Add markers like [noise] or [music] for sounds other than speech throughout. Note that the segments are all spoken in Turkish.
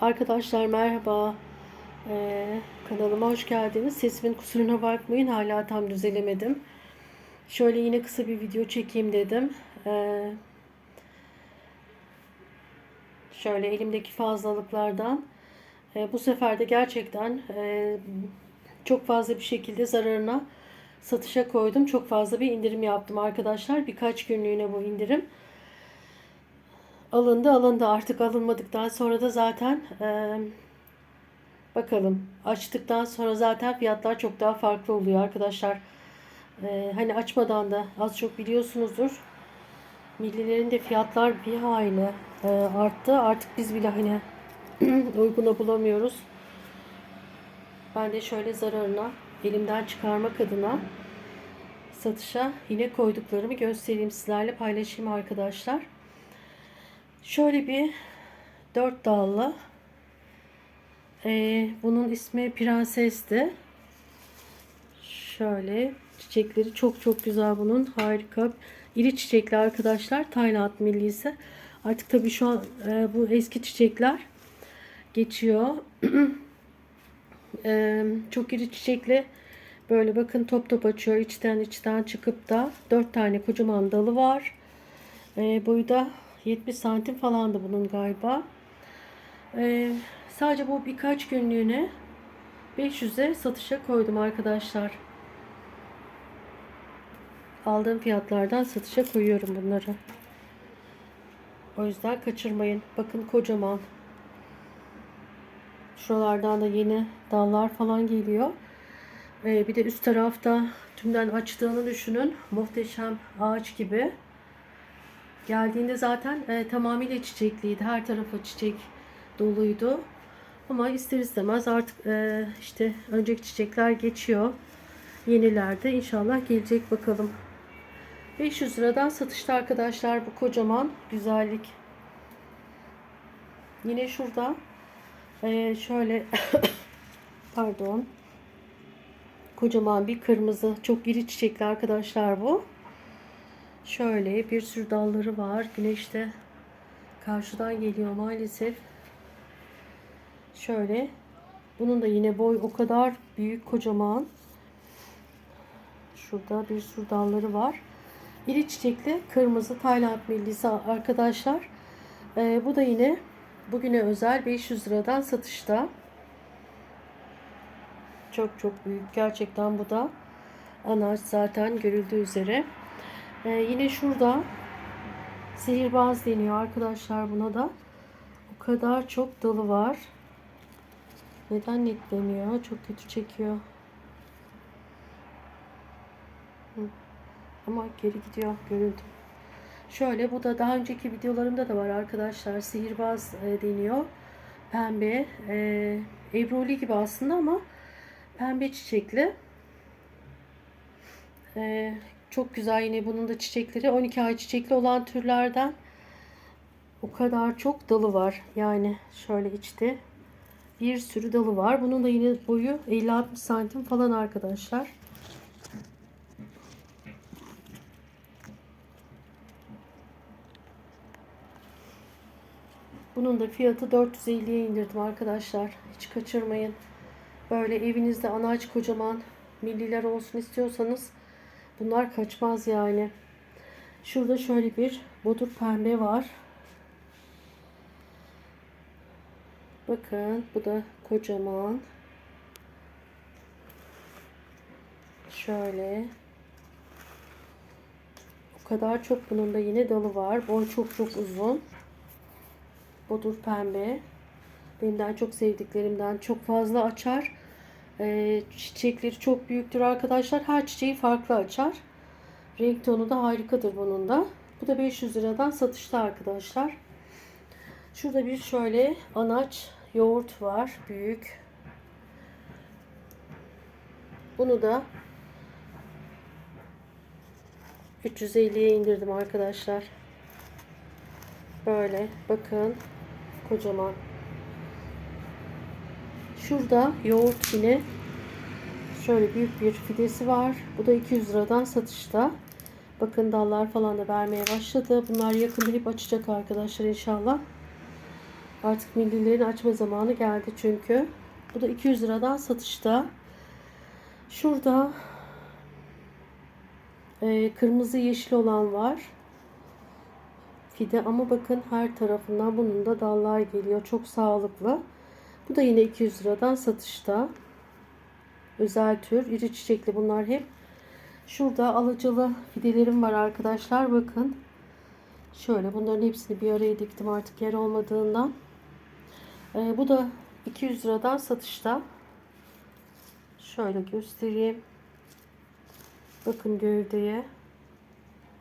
Arkadaşlar merhaba. Ee, kanalıma hoş geldiniz. Sesimin kusuruna bakmayın. Hala tam düzelemedim. Şöyle yine kısa bir video çekeyim dedim. Ee, şöyle elimdeki fazlalıklardan. Ee, bu sefer de gerçekten e, çok fazla bir şekilde zararına satışa koydum. Çok fazla bir indirim yaptım arkadaşlar. Birkaç günlüğüne bu indirim alındı alındı artık alınmadıktan sonra da zaten e, bakalım açtıktan sonra zaten fiyatlar çok daha farklı oluyor arkadaşlar. E, hani açmadan da az çok biliyorsunuzdur. Millilerin de fiyatlar bir hayli e, arttı. Artık biz bile hani [clears throat] uyguna bulamıyoruz. Ben de şöyle zararına elimden çıkarmak adına satışa yine koyduklarımı göstereyim sizlerle paylaşayım arkadaşlar. Şöyle bir dört dallı. Ee, bunun ismi Prenses'ti. Şöyle çiçekleri çok çok güzel bunun. Harika. İri çiçekli arkadaşlar. Tayland millisi. Artık tabii şu an e, bu eski çiçekler geçiyor. [clears throat] e, çok iri çiçekli. Böyle bakın top top açıyor. içten içten çıkıp da dört tane kocaman dalı var. E, boyu da 70 santim falandı bunun galiba. Ee, sadece bu birkaç günlüğüne 500'e satışa koydum arkadaşlar. Aldığım fiyatlardan satışa koyuyorum bunları. O yüzden kaçırmayın. Bakın kocaman. Şuralardan da yeni dallar falan geliyor. Ee, bir de üst tarafta tümden açtığını düşünün. Muhteşem ağaç gibi. Geldiğinde zaten e, tamamıyla çiçekliydi. Her tarafı çiçek doluydu. Ama ister istemez artık e, işte önceki çiçekler geçiyor. Yenilerde inşallah gelecek bakalım. 500 liradan satışta arkadaşlar bu kocaman güzellik. Yine şurada e, şöyle [coughs] pardon kocaman bir kırmızı çok iri çiçekli arkadaşlar bu. Şöyle bir sürü dalları var. Güneş de karşıdan geliyor maalesef. Şöyle. Bunun da yine boy o kadar büyük kocaman. Şurada bir sürü dalları var. İri çiçekli kırmızı Tayland millisi arkadaşlar. Ee, bu da yine bugüne özel 500 liradan satışta. Çok çok büyük. Gerçekten bu da anaç zaten görüldüğü üzere. Ee, yine şurada sihirbaz deniyor arkadaşlar buna da. O kadar çok dalı var. Neden netlemiyor? Çok kötü çekiyor. Hı. Ama geri gidiyor görüntü. Şöyle bu da daha önceki videolarımda da var arkadaşlar. Sihirbaz e, deniyor. Pembe. E, Ebruli gibi aslında ama pembe çiçekli. E, çok güzel yine bunun da çiçekleri 12 ay çiçekli olan türlerden. O kadar çok dalı var. Yani şöyle içte bir sürü dalı var. Bunun da yine boyu 50-60 santim falan arkadaşlar. Bunun da fiyatı 450'ye indirdim arkadaşlar. Hiç kaçırmayın. Böyle evinizde anaç kocaman milliler olsun istiyorsanız Bunlar kaçmaz yani. Şurada şöyle bir bodur pembe var. Bakın bu da kocaman. Şöyle. O kadar çok bunun da yine dalı var. Boy çok çok uzun. Bodur pembe. Benden çok sevdiklerimden çok fazla açar. E, çiçekleri çok büyüktür arkadaşlar. Her çiçeği farklı açar. Renk tonu da harikadır bunun da. Bu da 500 liradan satışta arkadaşlar. Şurada bir şöyle anaç yoğurt var. Büyük. Bunu da 350'ye indirdim arkadaşlar. Böyle bakın kocaman Şurada yoğurt yine şöyle büyük bir fidesi var. Bu da 200 liradan satışta. Bakın dallar falan da vermeye başladı. Bunlar yakında hep açacak arkadaşlar inşallah. Artık millilerin açma zamanı geldi çünkü. Bu da 200 liradan satışta. Şurada e, kırmızı yeşil olan var. Fide ama bakın her tarafından bunun da dallar geliyor. Çok sağlıklı. Bu da yine 200 liradan satışta. Özel tür, iri çiçekli bunlar hep. Şurada alıcılı fidelerim var arkadaşlar. Bakın. Şöyle bunların hepsini bir araya diktim artık yer olmadığından. Ee, bu da 200 liradan satışta. Şöyle göstereyim. Bakın gövdeye.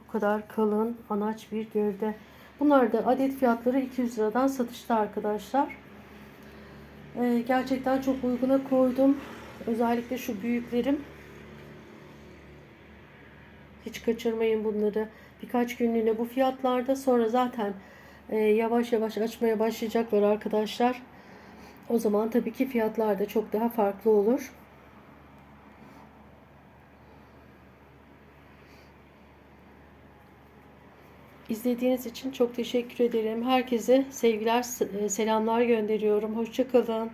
Bu kadar kalın anaç bir gövde. Bunlar da adet fiyatları 200 liradan satışta arkadaşlar. Ee, gerçekten çok uyguna koydum. Özellikle şu büyüklerim. Hiç kaçırmayın bunları. Birkaç günlüğüne bu fiyatlarda sonra zaten e, yavaş yavaş açmaya başlayacaklar arkadaşlar. O zaman tabii ki fiyatlar da çok daha farklı olur. İzlediğiniz için çok teşekkür ederim. Herkese sevgiler, selamlar gönderiyorum. Hoşçakalın.